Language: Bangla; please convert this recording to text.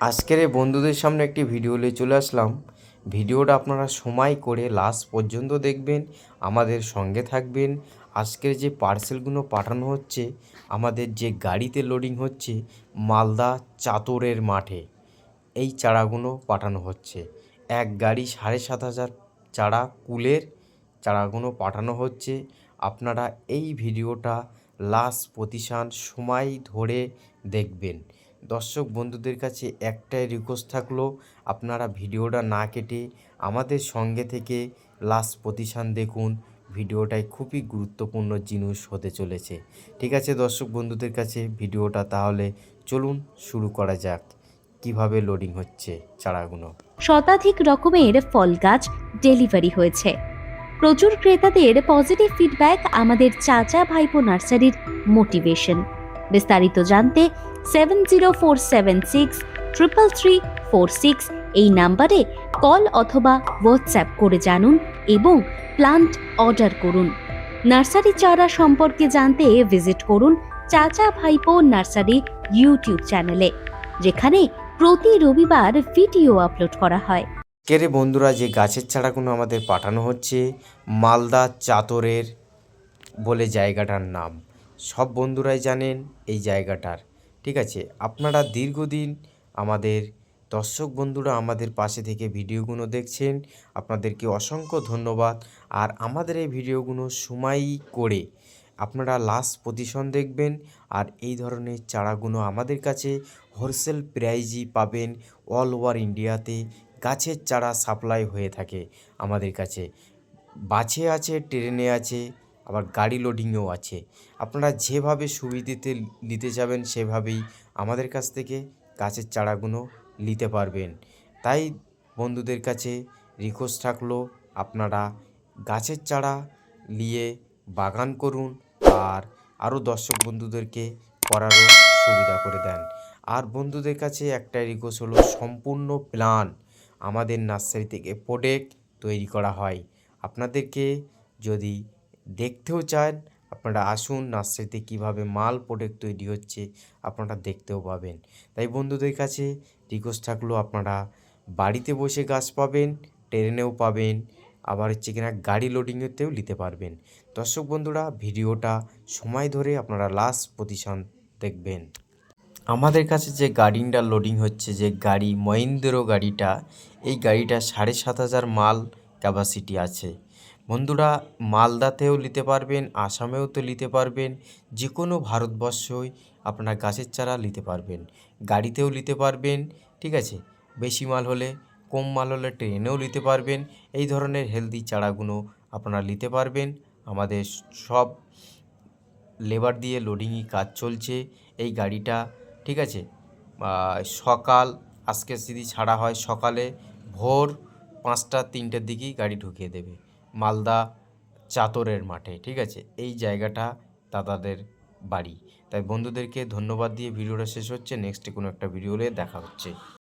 আজকের এই বন্ধুদের সামনে একটি ভিডিও নিয়ে চলে আসলাম। ভিডিওটা আপনারা সময় করে লাস্ট পর্যন্ত দেখবেন, আমাদের সঙ্গে থাকবেন। আজকের যে পার্সেলগুলো পাঠানো হচ্ছে, আমাদের যে গাড়িতে লোডিং হচ্ছে, মালদা চাতরের মাঠে, এই চারাগুলো পাঠানো হচ্ছে। এক গাড়ি সাড়ে সাত হাজার চারা কুলের চারাগুলো পাঠানো হচ্ছে। আপনারা এই ভিডিওটা লাস্ট প্রতিষ্ঠান সময় ধরে দেখবেন। দর্শক বন্ধুদের কাছে একটাই রিকোয়েস্ট থাকল, আপনারা ভিডিওটা না কেটে আমাদের সঙ্গে থেকে লাস্ট প্রতিষ্ঠান দেখুন। ভিডিওটাই খুবই গুরুত্বপূর্ণ জিনিস হতে চলেছে। ঠিক আছে দর্শক বন্ধুদের কাছে ভিডিওটা তাহলে চলুন শুরু করা যাক। কীভাবে লোডিং হচ্ছে চারাগুলো? শতাধিক রকমের ফল গাছ ডেলিভারি হয়েছে। প্রচুর ক্রেতাদের পজিটিভ ফিডব্যাক আমাদের চাচা ভাইপো নার্সারির মোটিভেশন বিস্তারিত জানতে seven zero four seven six triple three four six এই নাম্বারে কল অথবা হোয়াটসঅ্যাপ করে জানুন এবং প্লান্ট অর্ডার করুন। নার্সারি চারা সম্পর্কে জানতে ভিজিট করুন চাচা ভাইপো নার্সারি ইউটিউব চ্যানেলে যেখানে প্রতি রবিবার ভিডিও আপলোড করা হয়। কেরে বন্ধুরা, যে গাছের চারাগুলো আমাদের পাঠানো হচ্ছে, মালদা চাতরের বলে জায়গাটার নাম। সব বন্ধুরাই জানেন এই জায়গাটার। ঠিক আছে? আপনারা দীর্ঘদিন আমাদের দর্শক বন্ধুরা আমাদের পাশে থেকে ভিডিওগুলো দেখছেন। আপনাদেরকে অসংখ্য ধন্যবাদ। আর আমাদের এই ভিডিওগুলো সময় করে আপনারা লাস্ট পজিশন দেখবেন। আর এই ধরনের চারাগুলো আমাদের কাছে হোলসেল প্রাইজই পাবেন অল ওভার ইন্ডিয়াতে গাছের চারা সাপ্লাই হয়ে থাকে আমাদের কাছে। বাসে আছে, ট্রেনে আছে আবার গাড়ি লোডিংও আছে। আপনারা যেভাবে সুবিধেতে নিতে যাবেন, সেভাবেই আমাদের কাছ থেকে গাছের চারাগুলো নিতে পারবেন। তাই বন্ধুদের কাছে রিকোয়েস্ট থাকল, আপনারা গাছের চারা নিয়ে বাগান করুন আর আরও দর্শক বন্ধুদেরকে করারও সুবিধা করে দেন। আর বন্ধুদের কাছে একটা রিকোয়েস্ট হলো, সম্পূর্ণ প্ল্যান আমাদের নার্সারি থেকে প্রোডাক্ট তৈরি করা হয়। আপনাদেরকে যদি দেখতেও চান, আপনারা আসুন নার্সারিতে কীভাবে মাল প্রোডাক্ট তৈরি হচ্ছে, আপনারা দেখতেও পাবেন। তাই বন্ধুদের কাছে রিকোয়েস্ট থাকল, আপনারা বাড়িতে বসে গাছ পাবেন, ট্রেনেও পাবেন, আবার হচ্ছে কিনা গাড়ি লোডিংয়েতেও নিতে পারবেন। দর্শক বন্ধুরা, ভিডিওটা সময় ধরে আপনারা লাস্ট পজিশন দেখবেন। আমাদের কাছে যে গাড়িটা লোডিং হচ্ছে, যে গাড়ি মহিন্দ্র গাড়িটা, এই গাড়িটা সাড়ে সাত হাজার মাল ক্যাপাসিটি আছে। বন্ধুরা, মালদাতেও নিতে পারবেন, আসামেও তো নিতে পারবেন যে কোনো ভারতবর্ষই আপনার গাছের চারা নিতে পারবেন, গাড়িতেও নিতে পারবেন, ঠিক আছে? বেশি মাল হলে, কম মাল হলে ট্রেনেও নিতে পারবেন, এই ধরনের হেলদি চারাগুলো আপনারা নিতে পারবেন। আমাদের সব লেবার দিয়ে লোডিংই কাজ চলছে, এই গাড়িটা, ঠিক আছে? সকাল, আজকে যদি ছাড়া হয় সকালে ভোর পাঁচটা, তিনটের দিকেই গাড়ি ঢুকিয়ে দেবে। মালদা চাতরের মাঠে, ঠিক আছে? এই জায়গাটা দাদাদের বাড়ি। তাই বন্ধুদেরকে ধন্যবাদ দিয়ে ভিডিওটা শেষ হচ্ছে। নেক্সটে কোনো একটা ভিডিও হলে দেখা হচ্ছে।